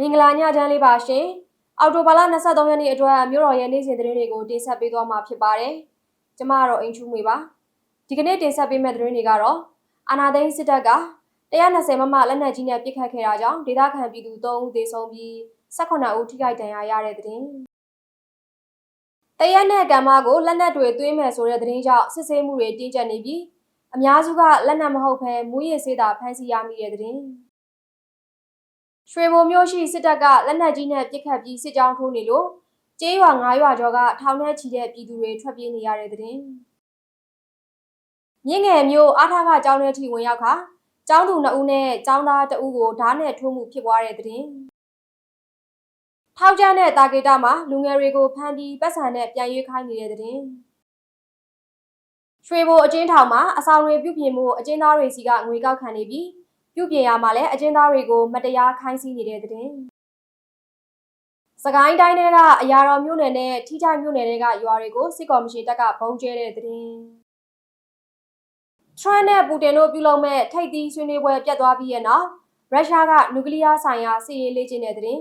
မင်္ဂလာညချမ်းလေးပါရှင်။အော်တိုဘာလ23ရက်နေ့အတွက်မြို့တော်ရဲ့နေ့စဉ်သတင်းတွေကိုတင်ဆက်ပေးသွားမှာဖြစ်ပါတယ်။ကျမကတော့အင်ချူးမွေပါ။ဒီကနေ့တင်ဆက်ပေးမယ့်သတင်းတွေကတော့အာနာသိန်းစစ်တပ်က120မမလက်နက်ကြီးနဲ့ပစ်ခတ်ခဲ့တာကြောင့်ဒေသခံပြည်သူ3ဦးသေဆုံးပြီး18ဦးထိခိုက်ဒဏ်ရာရတဲ့သတင်း။တရက်နဲ့ကံမကိုလက်နက်တွေသွင်းမယ်ဆိုတဲ့သတင်းကြောင့်စစ်ဆေးမှုတွေတင်းကျပ်နေပြီးအများစုကလက်နက်မဟုတ်ဘဲမူရည်စေးတာဖမ်းဆီးရမိတဲ့သတင်း။ ရွှေဘုံမြို့ရှိစစ်တပ်ကလက်နက်ကြီးနဲ့ပစ်ခတ်ပြီးစစ်ကြောင်းထိုးနေလို့ကျေးရွာ၅ရွာကျော်ကထောင်ထဲချီတဲ့ပြည်သူတွေထွက်ပြေးနေရတဲ့သတင်းမြင့်ငယ်မြို့အားထားကကျောင်းထဲထိဝင်ရောက်ခါကျောင်းသူ2ဦးနဲ့ကျောင်းသား2ဦးကိုဓာတ်နဲ့ထိုးမှုဖြစ်ပွားတဲ့သတင်းထောက်ကျန်းတဲ့တာဂေတာမှာလူငယ်တွေကိုဖမ်းပြီးပတ်စံနဲ့ပြန်ရွေးခိုင်းနေတဲ့သတင်းရွှေဘိုအကျဉ်းထောင်မှာအဆောင်တွေပြုပြင်မှုအကျဉ်းသားတွေစီကငွေကောက်ခံနေပြီး ပြုပြင်ရမှာလည်းအကျဉ်းသားတွေကိုမတရားခိုင်းစီးနေတဲ့တဲ့။စကိုင်းတိုင်းထဲကအရာတော်မြို့နယ်နဲ့ထိချိုင်မြို့နယ်တွေကရွာတွေကိုစစ်ကော်မရှင်တပ်ကဘုံကျဲတဲ့တဲ့။ထရန့်နဲ့ပူတင်တို့ပြုလုပ်မဲ့ထိပ်သီးဆွေးနွေးပွဲပြတ်သွားပြီးရဲ့နောက်ရုရှားကနျူကလ িয়ার ဆိုင်ရာစစ်ရေးလေ့ကျင့်တဲ့တဲ့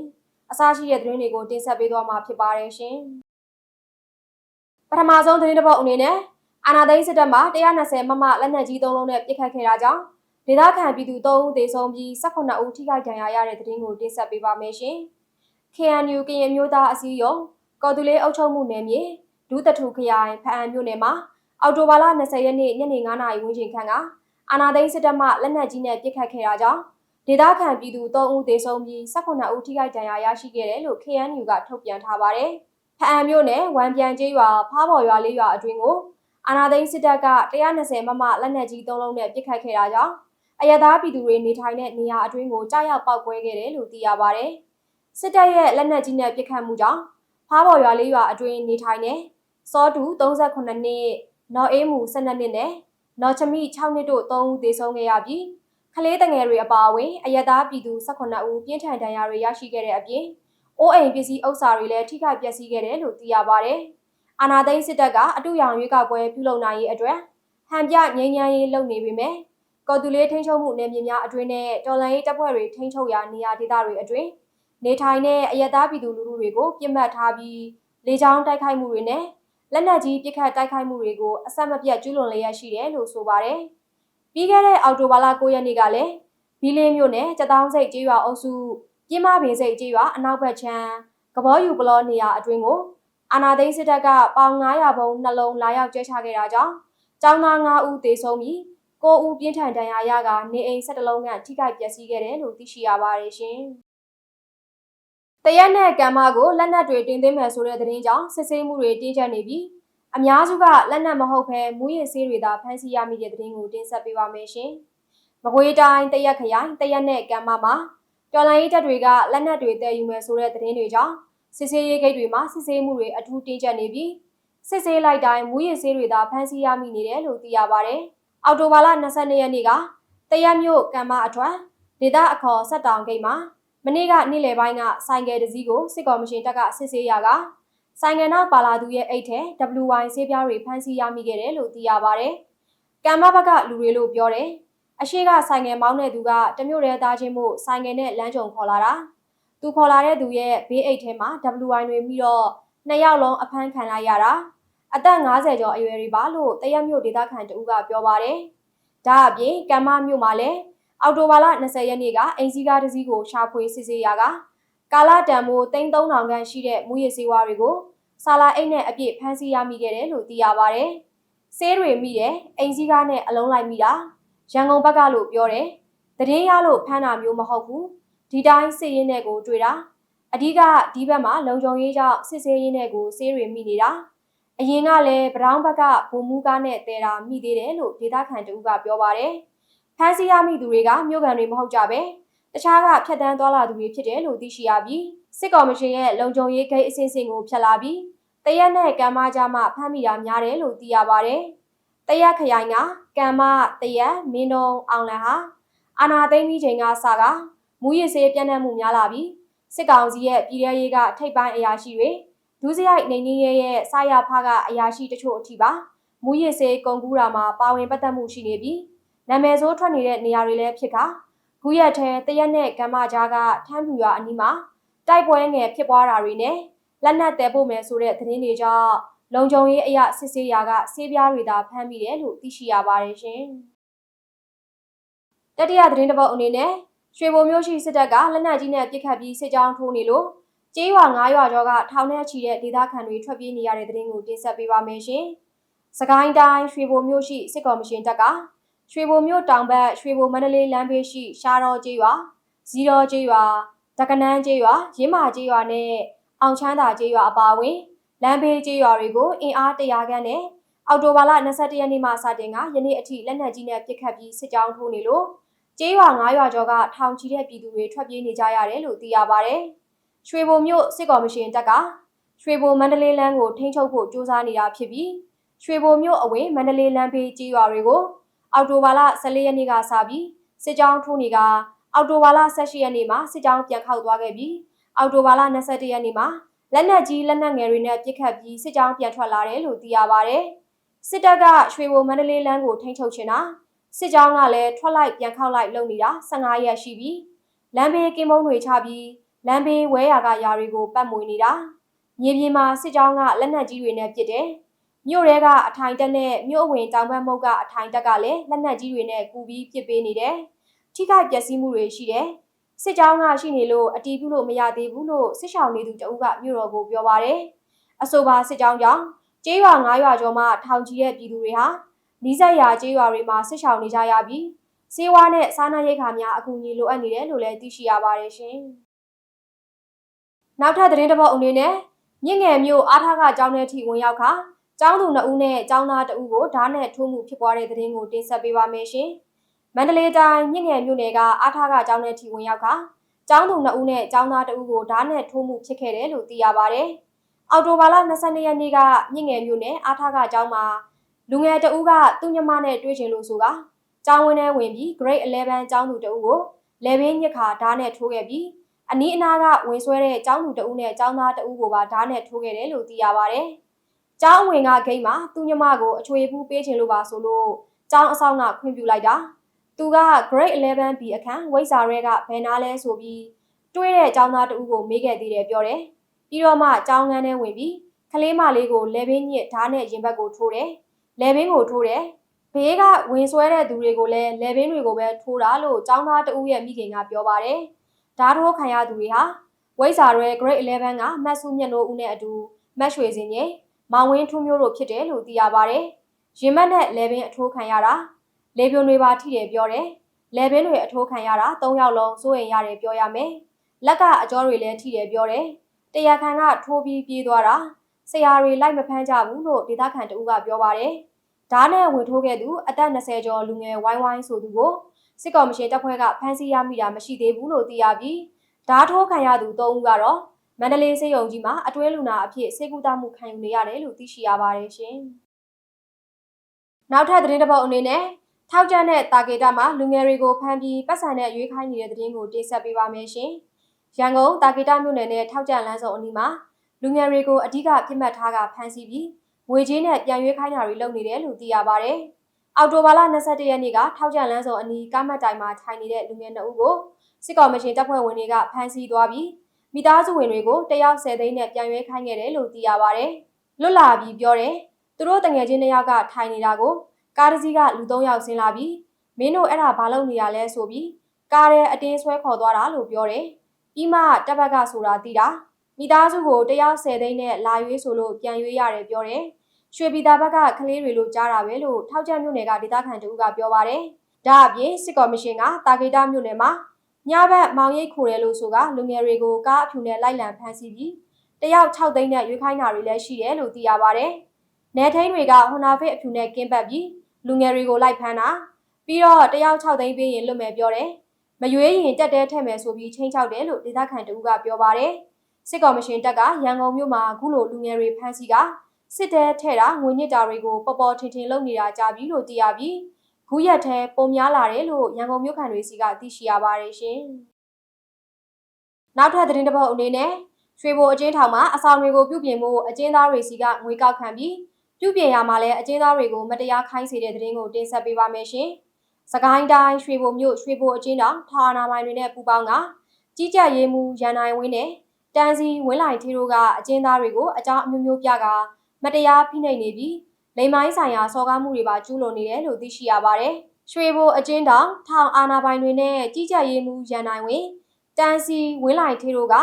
အစားရှိတဲ့သတင်းတွေကိုတင်ဆက်ပေးသွားမှာဖြစ်ပါတယ်ရှင်။ပထမဆုံးသတင်းတစ်ပုဒ်အနေနဲ့အာနာသိန်းစစ်တပ်မှ120မမလက်နက်ကြီးသုံးလုံးနဲ့ပစ်ခတ်ခဲ့တာကြောင့် ဒေသခံပြည်သူ3ဦးသေဆုံးပြီး18ဦးထိခိုက်ဒဏ်ရာရတဲ့တဲ့တင်ကိုတင်ဆက်ပေးပါမယ်ရှင်။ KNU ကရင်မျိုးသားအစည်းအရုံးကော်တူလေးအုပ်ချုပ်မှုနယ်မြေဒူးတထူခရိုင်ဖအံမြို့နယ်မှာအော်တိုဘာလ20ရက်နေ့ညနေ9နာရီဝန်းကျင်ခန့်ကအာနာသိန်းစစ်တပ်မှလက်နက်ကြီးနဲ့ပစ်ခတ်ခဲ့တာကြောင့်ဒေသခံပြည်သူ3ဦးသေဆုံးပြီး18ဦးထိခိုက်ဒဏ်ရာရရှိခဲ့တယ်လို့ KNU ကထုတ်ပြန်ထားပါတယ်။ဖအံမြို့နယ်ဝမ်ပြန်ကျေးရွာဖားပေါ်ရွာလေးရွာအတွင်းကိုအာနာသိန်းစစ်တပ်က120မမလက်နက်ကြီး3လုံးနဲ့ပစ်ခတ်ခဲ့တာကြောင့် အရသာပြည်သူတွေနေထိုင်တဲ့နေရာအတွင်းကိုကြားရောက်ပောက်ကွဲခဲ့တယ်လို့သိရပါဗျ။စစ်တပ်ရဲ့လက်နက်ကြီးနဲ့ပစ်ခတ်မှုကြောင့်ဖားပေါ်ရွာလေးရွာအတွင်းနေထိုင်တဲ့စောတူ38နှစ်နော်အေးမူ12နှစ်နဲ့နော်ချမီ6နှစ်တို့3ဦးသေဆုံးခဲ့ရပြီးကလေးတငယ်တွေအပါအဝင်အရသာပြည်သူ18ဦးပြင်းထန်ဒဏ်ရာတွေရရှိခဲ့တဲ့အပြင်အိုးအိမ်ပစ္စည်းဥစ္စာတွေလည်းထိခိုက်ပျက်စီးခဲ့တယ်လို့သိရပါဗျ။အာနာသိန်းစစ်တပ်ကအတူရောင်ရွေးကောက်ပွဲပြုလုပ်နိုင်ရေးအတွက်ဟန်ပြငြိမ်းချမ်းရေးလုပ်နေပေမဲ့ ကော်တူလေးထိန်းချုပ်မှုနယ်မြေများအတွင်းနဲ့တော်လှန်ရေးတပ်ဖွဲ့တွေထိန်းချုပ်ရာနေရာဒေသတွေအတွင်းနေထိုင်တဲ့အယက်သားပြည်သူလူထုတွေကိုပြစ်မှတ်ထားပြီးလေကြောင်းတိုက်ခိုက်မှုတွေနဲ့လက်နက်ကြီးပစ်ခတ်တိုက်ခိုက်မှုတွေကိုအဆက်မပြတ်ကျူးလွန်လျက်ရှိတယ်လို့ဆိုပါတယ်။ပြီးခဲ့တဲ့အောက်တိုဘာလ9ရက်နေ့ကလည်းဘီလင်းမြို့နယ်ကြတောင်းစိတ်ကျေးရွာအုပ်စုပြင်းမပင်စိတ်ကျေးရွာအနောက်ဘက်ခြမ်းကဘောယူပလောနေရာအတွင်းကိုအာနာသိန်းစစ်တပ်ကပေါင်900ဘုံနှလုံးလာရောက်ကျဲချခဲ့တာကြောင့်ကျောင်းသား9ဦးသေဆုံးပြီး ကိုဦးပြင်းထန်ဒဏ်ရာရကနေအိမ်၁၁လုံးခန့်ထိခိုက်ပျက်စီးခဲ့တယ်လို့သိရှိရပါတယ်ရှင်။တရက်နဲ့ကံမကိုလက်နက်တွေတင်သွင်းမယ်ဆိုတဲ့သတင်းကြောင့်စစ်ဆေးမှုတွေတင်းကျပ်နေပြီးအများစုကလက်နက်မဟုတ်ဘဲမူရည်ဆေးတွေသာဖမ်းဆီးရမိတဲ့သတင်းကိုတင်ဆက်ပေးပါမယ်ရှင်။မကွေးတိုင်းတရက်ခရိုင်တရက်နဲ့ကံမမှာတော်လိုင်းတပ်တွေကလက်နက်တွေတည်ယူမယ်ဆိုတဲ့သတင်းတွေကြောင့်စစ်ဆေးရေးဂိတ်တွေမှာစစ်ဆေးမှုတွေအထူးတင်းကျပ်နေပြီးစစ်ဆေးလိုက်တိုင်းမူရည်ဆေးတွေသာဖမ်းဆီးရမိနေတယ်လို့သိရပါတယ်။ အော်တိုဘာလ22ရက်နေ့ကတရက်မြို့ကံမအထွန်းဒေသအခေါ်ဆက်တောင်ဂိတ်မှာမနေ့ကနေ့လယ်ပိုင်းကဆိုင်ကယ်တစ်စီးကိုစစ်ကော်မရှင်တပ်ကစစ်ဆေးရာကဆိုင်ငယ်နောက်ပါလာသူရဲ့အိတ်ထဲ WY ဆေးပြားတွေဖမ်းဆီးရမိခဲ့တယ်လို့သိရပါဗျ။ကံမဘက်ကလူတွေလို့ပြောတယ်။အရှိကဆိုင်ငယ်မောင်းတဲ့သူကတမျိုးရဲသားချင်းမှုဆိုင်ငယ်နဲ့လမ်းကြုံခေါ်လာတာ။သူခေါ်လာတဲ့သူရဲ့ဘေးအိတ်ထဲမှာ WY တွေပြီးတော့နှစ်ယောက်လုံးအဖမ်းခံလိုက်ရတာ။ အသက်50ကျော်အရွယ်တွေပါလို့တရက်မြို့ဒေသခံတဦးကပြောပါတယ်။ဒါအပြင်ကမ္မမြို့မှာလည်းအော်တိုဘာလ20ရက်နေ့ကအင်စီကားတစ်စီးကိုရှာဖွေစစ်ဆေးရာကကာလာတန်မိုး3000ခန့်ရှိတဲ့မူရည်စေဝါတွေကိုဆာလာအိတ်နဲ့အပြည့်ဖမ်းဆီးရမိခဲ့တယ်လို့သိရပါတယ်။ဆေးတွေမိတယ်အင်စီကားနဲ့အလုံးလိုက်မိတာရန်ကုန်ဘက်ကလို့ပြောတယ်။တည်င်းရလို့ဖမ်းတာမျိုးမဟုတ်ဘူး။ဒီတိုင်းစစ်ရင်းနဲ့ကိုတွေ့တာအဓိကဒီဘက်မှာလုံခြုံရေးကြောင့်စစ်ဆေးရင်းနဲ့ကိုဆေးတွေမိနေတာ။ အရင်ကလည်းဗရောင်းဘက်ကဘုံမူကားနဲ့တဲတာမိသေးတယ်လို့ဒေသခံတူကပြောပါတယ်။ဖမ်းဆီးရမိသူတွေကမြို့ကန်တွေမဟုတ်ကြပဲတခြားကဖျက်တမ်းသွားလာသူတွေဖြစ်တယ်လို့သိရှိရပြီးစစ်ကော်မရှင်ရဲ့လုံခြုံရေးဂိတ်အစင်းစင်ကိုဖျက်လာပြီးတရက်နဲ့ကံမကြမှာဖမ်းမိတာများတယ်လို့သိရပါတယ်။တရက်ခရိုင်ကကံမတရက်မင်းတုံအောင်လန်ဟာအာနာသိမ့်ပြီးချိန်ကစကမူရစ်စေးပြန့်နှံ့မှုများလာပြီးစစ်ကောင်စီရဲ့ပြည်ထရေးကထိပ်ပိုင်းအရာရှိတွေ ဒုစရိုက်နေနေရဲ့ရဲ့စာရဖကအရာရှိတချို့အထိပါမူရစ်စေးကုန်ကူးတာမှာပါဝင်ပတ်သက်မှုရှိနေပြီးနာမည်ဆိုးထွက်နေတဲ့နေရာတွေလည်းဖြစ်ကဂခုရက်ထဲတရက်နဲ့ကမ္မကြားကထမ်းပြူရွာအနီးမှာတိုက်ပွဲငယ်ဖြစ်ပွားတာတွေနဲ့လက်နက်တဲပို့မယ်ဆိုတဲ့သတင်းတွေကြောင့်လုံခြုံရေးအရာစစ်ဆေးရာကဆေးပြားတွေသာဖမ်းမိတယ်လို့သိရှိရပါတယ်ရှင်။တတိယသတင်းတစ်ပုဒ်အနေနဲ့ရွှေဘုံမြို့ရှိစစ်တပ်ကလက်နက်ကြီးနဲ့ပစ်ခတ်ပြီးစစ်ကြောင်းထိုးနေလို့ ကျေးရွာ9ရွာကျော်ကထောင်ထဲချီတဲ့ဒေသခံတွေထွက်ပြေးနေရတဲ့သတင်းကိုတင်ဆက်ပေးပါမယ်ရှင်။စကိုင်းတိုင်းရွှေဘုံမြို့ရှိစစ်ကော်မရှင်တပ်ကရွှေဘုံမြို့တောင်ဘက်ရွှေဘုံမန္တလေးလမ်းဘေးရှိရှားတော်ကျေးရွာဇီတော်ကျေးရွာတကနန်းကျေးရွာရင်းမာကျေးရွာနဲ့အောင်ချမ်းသာကျေးရွာအပါအဝင်လမ်းဘေးကျေးရွာတွေကိုအင်အားတရာခန့်နဲ့အော်တိုဘာလ22ရက်နေ့မှစတင်ကယနေ့အထိလက်နက်ကြီးနဲ့ပစ်ခတ်ပြီးစစ်ကြောင်းထိုးနေလို့ကျေးရွာ9ရွာကျော်ကထောင်ချီတဲ့ပြည်သူတွေထွက်ပြေးနေကြရတယ်လို့သိရပါဗျ။ ရွှေဘုံမြို့စစ်ကော်မရှင်တပ်ကရွှေဘုံမန္တလေးလမ်းကိုထိန်းချုပ်ဖို့စ조사နေတာဖြစ်ပြီးရွှေဘုံမြို့အဝင်မန္တလေးလမ်းဘေးကျေးရွာတွေကိုအော်တိုဘာလ14ရက်နေ့ကစပြီးစစ်ကြောင်းထိုးနေကအော်တိုဘာလ18ရက်နေ့မှာစစ်ကြောင်းပြန်ခောက်သွားခဲ့ပြီးအော်တိုဘာလ21ရက်နေ့မှာလက်နက်ကြီးလက်နက်ငယ်တွေနဲ့ပစ်ခတ်ပြီးစစ်ကြောင်းပြန်ထွက်လာတယ်လို့သိရပါဗျ။စစ်တပ်ကရွှေဘုံမန္တလေးလမ်းကိုထိန်းချုပ်ချင်တာစစ်ကြောင်းကလည်းထွက်လိုက်ပြန်ခောက်လိုက်လုပ်နေတာ15ရက်ရှိပြီလမ်းဘေးကင်းမုံတွေချပြီး လမ်းဘေးဝဲရာကယာတွေကိုပတ်မွေနေတာမြေပြင်မှာစစ်ကြောင်းကလက်နက်ကြီးတွေနဲ့ပစ်တယ်မြို့ရဲကအထိုင်တက်နဲ့မြို့အဝင်တောင်ဘက်မုတ်ကအထိုင်တက်ကလည်းလက်နက်ကြီးတွေနဲ့ကူပြီးပစ်ပေးနေတယ်ထိခိုက်ပျက်စီးမှုတွေရှိတယ်စစ်ကြောင်းကရှိနေလို့အတီးပြုလို့မရသေးဘူးလို့စစ်ရှောင်နေသူတအုပ်ကမြို့တော်ကိုပြောပါတယ်အဆိုပါစစ်ကြောင်းကြောင့်ကျေးရွာ9ရွာကျော်မှထောင်ချီတဲ့ပြည်သူတွေဟာနီးစပ်ရာကျေးရွာတွေမှာစစ်ရှောင်နေကြရပြီးစေဝါနဲ့စားနပ်ရိက္ခာများအကူအညီလိုအပ်နေတယ်လို့လည်းသိရှိရပါတယ်ရှင်။ နောက်ထပ်သတင်းတစ်ပုဒ်အနေနဲ့မြင့်ငယ်မြို့အားထားကကျောင်းထဲထိဝင်ရောက်ခါကျောင်းသူ2ဦးနဲ့ကျောင်းသား2ဦးကိုဓာတ်နဲ့ထိုးမှုဖြစ်ပွားတဲ့သတင်းကိုတင်ဆက်ပေးပါမယ်ရှင်။မန္တလေးတိုင်းမြင့်ငယ်မြို့နယ်ကအားထားကကျောင်းထဲထိဝင်ရောက်ခါကျောင်းသူ2ဦးနဲ့ကျောင်းသား2ဦးကိုဓာတ်နဲ့ထိုးမှုဖြစ်ခဲ့တယ်လို့သိရပါတယ်။အော်တိုဘာလ22ရက်နေ့ကမြင့်ငယ်မြို့နယ်အားထားကကျောင်းမှာလူငယ်တဦးကသူ့ညမနဲ့တွေ့ချင်လို့ဆိုကကျောင်းဝင်းထဲဝင်ပြီး grade 11ကျောင်းသူတဦးကိုလေဘင်းညစ်ခါဓာတ်နဲ့ထိုးခဲ့ပြီး အနီးအနားကဝင်ဆွဲတဲ့ကျောင်းသူတဦးနဲ့ကျောင်းသားတဦးကိုပါဓာတ်နဲ့ထိုးခဲ့တယ်လို့သိရပါဗျ။ကျောင်းဝင်ကဂိတ်မှာသူ့ညမကိုအချွေပူးပေးချင်လို့ပါဆိုလို့ကျောင်းအဆောင်ကခွင့်ပြုလိုက်တာ။သူက grade 11B အခန်းဝိဇ္ဇာရဲကဘယ်နာလဲဆိုပြီးတွေးတဲ့ကျောင်းသားတဦးကိုမေးခဲ့သေးတယ်ပြောတယ်။ပြီးတော့မှကျောင်းငန်းထဲဝင်ပြီးကလေးမလေးကိုလေဘင်းညစ်ဓာတ်နဲ့ရင်ဘတ်ကိုထိုးတယ်။လဲဘင်းကိုထိုးတယ်ဘေးကဝင်ဆွဲတဲ့သူတွေကိုလည်းလဲဘင်းတွေကိုပဲထိုးတာလို့ចောင်းသားတဦးရဲ့မိခင်ကပြောပါတယ် ဓာတ်ထိုးခံရသူတွေဟာဝိဇ္ဇာရဲ grade 11ကမတ်စုမြတ်နိုးဦးနဲ့အတူမတ်ရွှေစင်ကြီးမောင်ဝင်းထွန်းမျိုးတို့ဖြစ်တယ်လို့သိရပါတယ်ရင်မက်နဲ့လဲဘင်းအထိုးခံရတာလေပြွန်တွေပါထိတယ်ပြောတယ်လဲဘင်းတွေအထိုးခံရတာ၃ယောက်လုံးစိုးရင်ရတယ်ပြောရမယ်လက်ကအကျော်တွေလည်းထိတယ်ပြောတယ်တရားခံကထိုးပြီးပြေးသွားတာဆရာတွေလိုက်မဖမ်းကြဘူးလို့ဒေသခံတဦးကပြောပါတယ်။ဓားနဲ့ဝင်ထိုးခဲ့သူအသက်20ကျော်လူငယ်ဝိုင်းဝိုင်းဆိုသူကို စစ်ကောင်မရှင်တပ်ဖွဲ့ကဖမ်းဆီးရမိတာမရှိသေးဘူးလို့သိရပြီးဓားထိုးခံရသူ၃ဦးကတော့မန္တလေးစေယုံကြီးမှာအတွဲလူနာအဖြစ်စေကူတာမှုခံယူနေရတယ်လို့သိရှိရပါတယ်ရှင်။နောက်ထပ်သတင်းတစ်ပုဒ်အနေနဲ့ထောက်ကျတဲ့တာဂေတာမှာလူငယ်တွေကိုဖမ်းပြီးပတ်စံနဲ့ရွေးခိုင်းနေတဲ့သတင်းကိုတင်ဆက်ပေးပါမယ်ရှင်။ရန်ကုန်တာဂေတာမြို့နယ်နဲ့ထောက်ကျလမ်းစုံအနီးမှာလူငယ်တွေကိုအ धिक ပြစ်မှတ်ထားကဖမ်းဆီးပြီးငွေကြေးနဲ့ပြန်ရွေးခိုင်းတာတွေလုပ်နေတယ်လို့သိရပါဗျ။ အော်တိုဘာလ22ရက်နေ့ကထောက်ကြံလန်းစုံအနီးကားမတ်တိုင်မှာထိုင်နေတဲ့လူငယ်2ဦးကိုစစ်ကောင်မရှင်တပ်ဖွဲ့ဝင်တွေကဖမ်းဆီးသွားပြီးမိသားစုဝင်တွေကိုတယောက်10သိန်းနဲ့ပြန်ရွေးခိုင်းခဲ့တယ်လို့သိရပါဗျ။လွတ်လာပြီးပြောတယ်သူတို့တငယ်ချင်းတစ်ယောက်ကထိုင်နေတာကိုကားတစ်စီးကလူ3ယောက်ဆင်းလာပြီးမင်းတို့အဲ့ဒါဘာလုပ်နေရလဲဆိုပြီးကားထဲအတင်းဆွဲခေါ်သွားတာလို့ပြောတယ်။ပြီးမှတပ်ဘက်ကဆိုတာသိတာမိသားစုကိုတယောက်10သိန်းနဲ့လာရွေးဆိုလို့ပြန်ရွေးရတယ်ပြောတယ်။ ရွှေပြည်သာဘက်ကကလေးတွေလို့ကြားတာပဲလို့ထောက်ကျမြို့နယ်ကဒေသခံတူကပြောပါတယ်။ဒါအပြင်စစ်ကော်မရှင်ကတာဂေတာမြို့နယ်မှာညဘက်မောင်ရိပ်ခိုတယ်လို့ဆိုကလူငယ်တွေကိုကားအဖြူနဲ့လိုက်လံဖမ်းဆီးပြီးတယောက်6သိန်းနဲ့ရွေးခိုင်းတာတွေလည်းရှိတယ်လို့သိရပါတယ်။နယ်ထိန်တွေကဟွန်နာဖစ်အဖြူနဲ့ကင်းပတ်ပြီးလူငယ်တွေကိုလိုက်ဖမ်းတာပြီးတော့တယောက်6သိန်းပေးရင်လွတ်မယ်ပြောတယ်။မရွေးရင်တက်တဲထက်မယ်ဆိုပြီးချင်းချောက်တယ်လို့ဒေသခံတူကပြောပါတယ်။စစ်ကော်မရှင်တပ်ကရန်ကုန်မြို့မှာအခုလိုလူငယ်တွေဖမ်းဆီးက စစ်တဲထဲတာငွေညစ်တာတွေကိုပေါ်ပေါ်ထင်ထင်လုပ်နေတာကြပြီလို့သိရပြီးခုရက်ထဲပုံများလာတယ်လို့ရန်ကုန်မြို့ခံတွေစီကသိရှိရပါတယ်ရှင်။နောက်ထပ်သတင်းတစ်ပုဒ်အနေနဲ့ရွှေဘိုအကျဉ်းထောင်မှာအဆောင်တွေကိုပြုပြင်ဖို့အကျဉ်းသားတွေစီကငွေကောက်ခံပြီးပြုပြင်ရမှာလဲအကျဉ်းသားတွေကိုမတရားခိုင်းစေတဲ့သတင်းကိုတင်ဆက်ပေးပါမယ်ရှင်။စကိုင်းတိုင်းရွှေဘိုမြို့ရွှေဘိုအချင်းတော်ထာနာမိုင်တွေနဲ့ပူးပေါင်းကကြီးကြပ်ရေးမှုရန်နိုင်ဝင်းနဲ့တန်စီဝင်းလိုက်ထေတို့ကအကျဉ်းသားတွေကိုအကြောင်းအမျိုးမျိုးပြက မတရားဖိနှိပ်နေပြီးလိမ်မိုင်းဆိုင်ရာစော်ကားမှုတွေပါကျူးလွန်နေတယ်လို့သိရှိရပါတယ်။ရွှေဘိုအကျဉ်းတော်ထောင်အာနာပိုင်တွေနဲ့ကြီးကြပ်ရေးမှုရန်နိုင်ဝင်းတန်စီဝင်းလိုက်ထေတို့က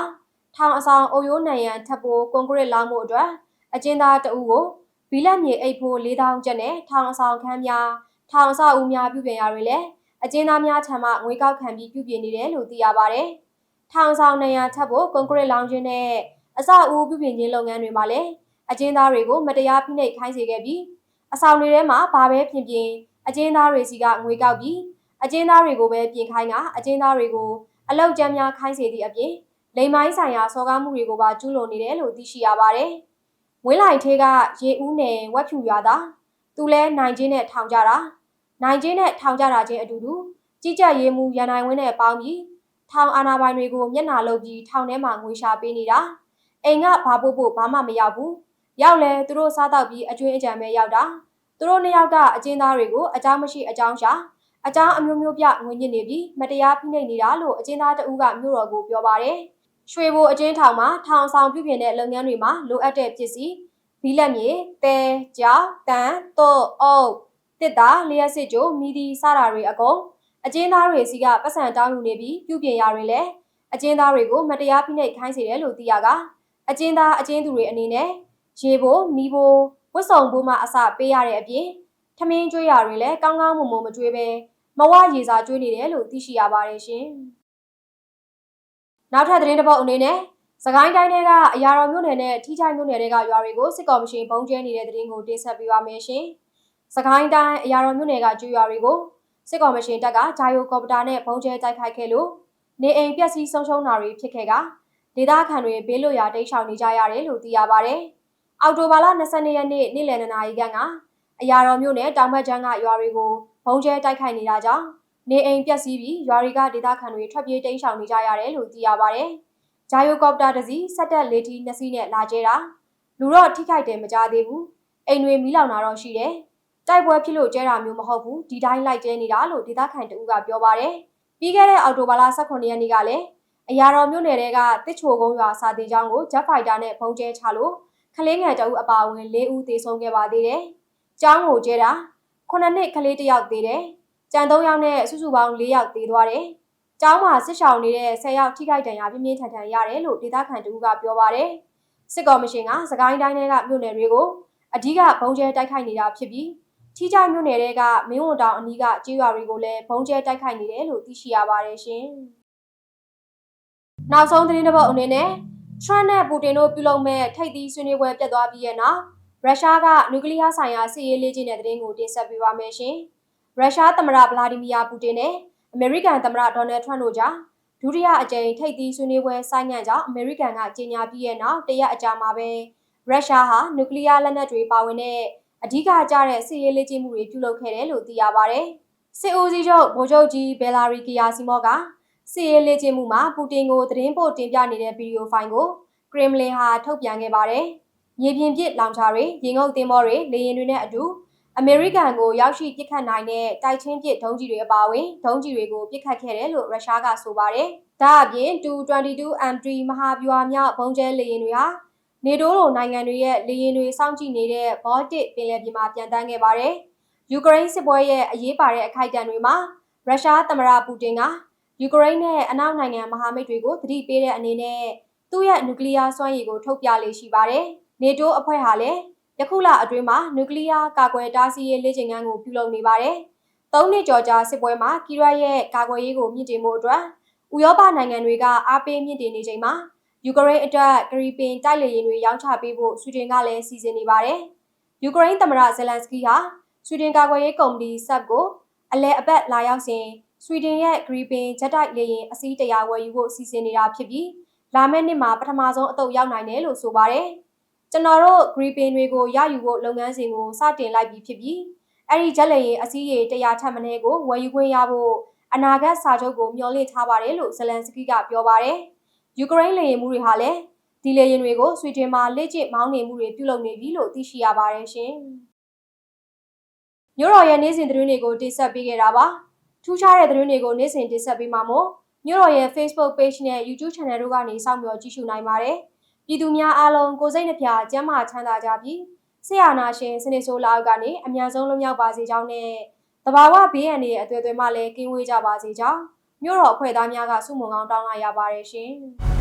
ထောင်အဆောင်အုပ်ရိုးနံရံထပ်ပိုးကွန်ကရစ်လောင်းမှုအတွက်အကျဉ်းသားတအုပ်ကိုဘီလက်မြေအိတ်ဖို့၄000ကျပ်နဲ့ထောင်အဆောင်ခန်းများထောင်အဆောက်အဦများပြုပြင်ရာတွေလည်းအကျဉ်းသားများထံမှငွေကောက်ခံပြီးပြုပြင်နေတယ်လို့သိရပါတယ်။ထောင်ဆောင်နေရထပ်ဖို့ကွန်ကရစ်လောင်းခြင်းနဲ့အဆောက်အဦပြုပြင်ခြင်းလုပ်ငန်းတွေမှာလည်း အကျဉ်းသားတွေကိုမတရားဖိနှိပ်ခိုင်းစေခဲ့ပြီးအဆောင်တွေထဲမှာဘာပဲပြင်ပြင်အကျဉ်းသားတွေစီကငွေကောက်ပြီးအကျဉ်းသားတွေကိုပဲပြင်ခိုင်းတာအကျဉ်းသားတွေကိုအလောက်ကျန်းများခိုင်းစေသည့်အပြင်လိမ်မိုင်းဆိုင်ရာစော်ကားမှုတွေကိုပါကျူးလွန်နေတယ်လို့သိရှိရပါတယ်။ဝင်းလိုက်သေးကရေဦးနယ်ဝက်ဖြူရွာသားသူလဲနိုင်ချင်းနဲ့ထောင်ကြတာနိုင်ချင်းနဲ့ထောင်ကြတာချင်းအတူတူကြီးကြပ်ရေးမှုရန်နိုင်ဝင်းနဲ့ပေါင်းပြီးထောင်အာဏာပိုင်တွေကိုမျက်နှာလုပ်ပြီးထောင်ထဲမှာငွေရှာပေးနေတာအိမ်ကဘာပို့ဖို့ဘာမှမရောက်ဘူး ရောက်လဲသူတို့စားတော့ပြီးအကျွင်းအကြံပဲရောက်တာသူတို့နှစ်ယောက်ကအကျဉ်းသားတွေကိုအကြောင်းမရှိအကြောင်းရှာအကြောင်းအမျိုးမျိုးပြငွေညစ်နေပြီးမတရားဖိနှိပ်နေတာလို့အကျဉ်းသားတဦးကမြို့တော်ကိုပြောပါတယ်ရွှေဘိုအကျဉ်းထောင်မှာထောင်ဆောင်ပြုပြင်တဲ့လုပ်ငန်းတွေမှာလိုအပ်တဲ့ပစ္စည်းဘီလက်မြေတဲကြောက်တန်တော့အုပ်တစ်တာလျှက်စစ်ကြိုမီဒီစတာတွေအကုန်အကျဉ်းသားတွေစီကပတ်စံတောင်းယူနေပြီးပြုပြင်ရာတွေလည်းအကျဉ်းသားတွေကိုမတရားဖိနှိပ်ခိုင်းစေတယ်လို့သိရကအကျဉ်းသားအကျဉ်းသူတွေအနေနဲ့ ရေဘိုမီဘိုဝတ်စုံဘိုးမှအစပေးရတဲ့အပြင်ထမင်းကျွေးရာတွေလည်းကောင်းကောင်းမွန်မွန်မကျွေးပဲမဝရေစာကျွေးနေတယ်လို့သိရှိရပါတယ်ရှင်နောက်ထပ်သတင်းတစ်ပုဒ်အနေနဲ့စကိုင်းတိုင်းထဲကအရာတော်မြို့နယ်နဲ့ထိချိုင်မြို့နယ်တွေကရွာတွေကိုစစ်ကောင်မရှင်ပုံကျဲနေတဲ့သတင်းကိုတင်ဆက်ပေးပါမယ်ရှင်။စကိုင်းတိုင်းအရာတော်မြို့နယ်ကကျွော်တွေကိုစစ်ကောင်မရှင်တပ်ကဂျာယိုကော်ပတာနဲ့ပုံကျဲတိုက်ခိုက်ခဲ့လို့နေအိမ်ပျက်စီးဆုံးရှုံးတာတွေဖြစ်ခဲ့ကဒေသခံတွေဘေးလွတ်ရာတိတ်ရှောင်နေကြရတယ်လို့သိရပါဗျ။ အောက်တိုဘာလ22ရက်နေ့နေ့လယ်2နာရီခန့်ကအရာတော်မြို့နယ်တောင်ဘက်ကျန်းကရွာတွေကိုပုံကျဲတိုက်ခိုက်နေတာကြောင့်နေအိမ်ပျက်စီးပြီးရွာတွေကဒေသခံတွေထွက်ပြေးတိမ်းရှောင်နေကြရတယ်လို့သိရပါဗျ။ဂျာယိုကော်ပတာတစ်စီးဆက်တက်လေထီနှစ်စီးနဲ့လာကျဲတာလူတော့ထိခိုက်တယ်မကြသေးဘူးအိမ်တွေမီးလောင်တာတော့ရှိတယ်တိုက်ပွဲဖြစ်လို့ကျဲတာမျိုးမဟုတ်ဘူးဒီတိုင်းလိုက်ကျဲနေတာလို့ဒေသခံတဦးကပြောပါတယ်ပြီးခဲ့တဲ့အော်တိုဘာလ18ရက်နေ့ကလည်းအရာတော်မြို့နယ်တဲကတစ်ချိုကုန်းရွာစာတင်ကျောင်းကိုဂျက်ဖိုက်တာနဲ့ပုံကျဲချလို့ ကလေးငယ်တအုပ်အပါအဝင်၄ဦးသေဆုံးခဲ့ပါသေးတယ်။ကျောင်းကိုကျဲတာ9နှစ်ကလေးတစ်ယောက်သေးတယ်။ကြံ3ယောက်နဲ့စုစုပေါင်း4ယောက်သေသွားတယ်။ကျောင်းမှာစစ်ရှောင်နေတဲ့10ယောက်ထိခိုက်ဒဏ်ရာပြင်းပြင်းထန်ထန်ရတယ်လို့ဒေသခံတူကပြောပါတယ်။စစ်ကော်မရှင်ကစကိုင်းတိုင်းတွေကမြို့နယ်တွေကိုအဓိကဘုံကျဲတိုက်ခိုက်နေတာဖြစ်ပြီးထိကြမြို့နယ်တွေကမင်းဝန်တောင်အနီးကကျေးရွာတွေကိုလည်းဘုံကျဲတိုက်ခိုက်နေတယ်လို့သိရှိရပါတယ်ရှင်။နောက်ဆုံးသတင်းတစ်ပုဒ်အနေနဲ့ ထရန့်နဲ့ပူတင်တို့ပြုလုပ်မဲ့ထိပ်သီးဆွေးနွေးပွဲပြတ်သွားပြီးရဲ့နောက်ရုရှားကနျူကလ িয়ার ဆိုင်ရာစစ်ရေးလေ့ကျင့်တဲ့သတင်းကိုတင်ဆက်ပေးပါမယ်ရှင်။ရုရှားသမ္မတဗလာဒီမီယာပူတင်နဲ့အမေရိကန်သမ္မတဒေါ်နယ်ထရန့်တို့ကြားဒုတိယအကြိမ်ထိပ်သီးဆွေးနွေးပွဲဆိုင်းငံ့ကြောင်းအမေရိကန်ကကြေညာပြီးတဲ့နောက်တရက်အကြာမှာပဲရုရှားဟာနျူကလ িয়ার လက်နက်တွေပါဝင်တဲ့အဓိကကျတဲ့စစ်ရေးလေ့ကျင့်မှုတွေပြုလုပ်ခဲ့တယ်လို့သိရပါဗျ။စစ်ဦးစီးချုပ်ဗိုလ်ချုပ်ကြီးဘယ်လာရီကီယာစီမော့က စစ်ရေးလေ့ကျင့်မှုမှာပူတင်ကိုသတင်းပို့တင်ပြနေတဲ့ဗီဒီယိုဖိုင်ကိုကရင်မလင်ဟာထုတ်ပြန်ခဲ့ပါတယ်။မြေပြင်ပစ်လောင်ချာတွေရေငုပ်သင်္ဘောတွေလေယာဉ်တွေနဲ့အတူအမေရိကန်ကိုရောက်ရှိပစ်ခတ်နိုင်တဲ့တိုက်ချင်းပစ်ဒုံးကျည်တွေအပါအဝင်ဒုံးကျည်တွေကိုပစ်ခတ်ခဲ့တယ်လို့ရုရှားကဆိုပါတယ်။ဒါအပြင် 222M3 မဟာဗျူဟာမြောက်ဘုံကျဲလေယာဉ်တွေဟာနေတိုးလိုနိုင်ငံတွေရဲ့လေယာဉ်တွေစောင့်ကြည့်နေတဲ့ Baltic ပင်လယ်ပြင်မှာပြန်တန်းခဲ့ပါတယ်။ယူကရိန်းစစ်ပွဲရဲ့အရေးပါတဲ့အခိုက်အတန့်တွေမှာရုရှားသမ္မတပူတင်က ယူကရိန်းနဲ့အနောက်နိုင်ငံမဟာမိတ်တွေကိုသတိပေးတဲ့အနေနဲ့သူ့ရဲ့နျူကလ িয়ার စွမ်းရည်ကိုထုတ်ပြလေးရှိပါတယ်။နေတိုးအဖွဲ့ဟာလည်းယခုလအတွင်းမှာနျူကလ িয়ার ကာကွယ်တားဆီးရေးလေ့ကျင့်ခန်းကိုပြုလုပ်နေပါတယ်။သုံးနှစ်ကျော်ကြာစစ်ပွဲမှာကီရရဲ့ကာကွယ်ရေးကိုမြင့်တင်မှုအတွက်ဥရောပနိုင်ငံတွေကအားပေးမြင့်တင်နေချိန်မှာယူကရိန်းအတွက်ဂရီပင်တိုက်လေယာဉ်တွေရောင်းချပေးဖို့ဆွီဒင်ကလည်းစီစဉ်နေပါတယ်။ယူကရိန်းသမ္မတဇယ်လန်စကီဟာဆွီဒင်ကာကွယ်ရေးကုမ္ပဏီ SAP ကိုအလဲအပတ်လာရောက်စဉ် ဆွီဒင်ရဲ့ဂရီပင်ဂျက်တိုက်လေယာဉ်အစီးတရာဝယ်ယူဖို့စီစဉ်နေတာဖြစ်ပြီးလာမယ့်နှစ်မှာပထမဆုံးအတုပ်ရောက်နိုင်တယ်လို့ဆိုပါတယ်။ကျွန်တော်တို့ gripping တွေကိုရယူဖို့လုပ်ငန်းစဉ်ကိုစတင်လိုက်ပြီးဖြစ်ပြီးအဲ့ဒီဂျက်လေရင်အစည်းအဝေးတရားထပ်မင်းကိုဝယ်ယူခွင့်ရဖို့အနာဂတ်စာချုပ်ကိုမျှော်လင့်ထားပါတယ်လို့ဇလန်စကီကပြောပါတယ်။ယူကရိန်းလေယာဉ်မှုတွေဟာလည်းဒီလေယာဉ်တွေကိုဆွီဒင်မှာလက်ကျစ်မောင်းနေမှုတွေပြုလုပ်နေပြီလို့သိရှိရပါတယ်ရှင်။မြို့တော်ရဲ့နေ့စဉ်သတင်းတွေကိုတင်ဆက်ပေးခဲ့တာပါ ထူးခြားတဲ့သတင်းတွေကိုနေ့စဉ်တင်ဆက်ပေးမှာမို့မြို့တော်ရဲ့ Facebook Page နဲ့ YouTube Channel တို့ကနေစောင့်မျှော်ကြည့်ရှုနိုင်ပါတယ်။ပြည်သူများအားလုံးကိုယ်စိတ်နှပြကျန်းမာချမ်းသာကြပြီးဆရာနာရှင်စနစ်ဆိုးလောက်ကနေအများဆုံးလွတ်မြောက်ပါစေကြောင်းနဲ့တဘာဝဘေးရန်တွေရဲ့အသွယ်အသွယ်မှလည်းကင်းဝေးကြပါစေကြောင်းမြို့တော်အဖွဲ့သားများကဆုမွန်ကောင်းတောင်းလာရပါတယ်ရှင်။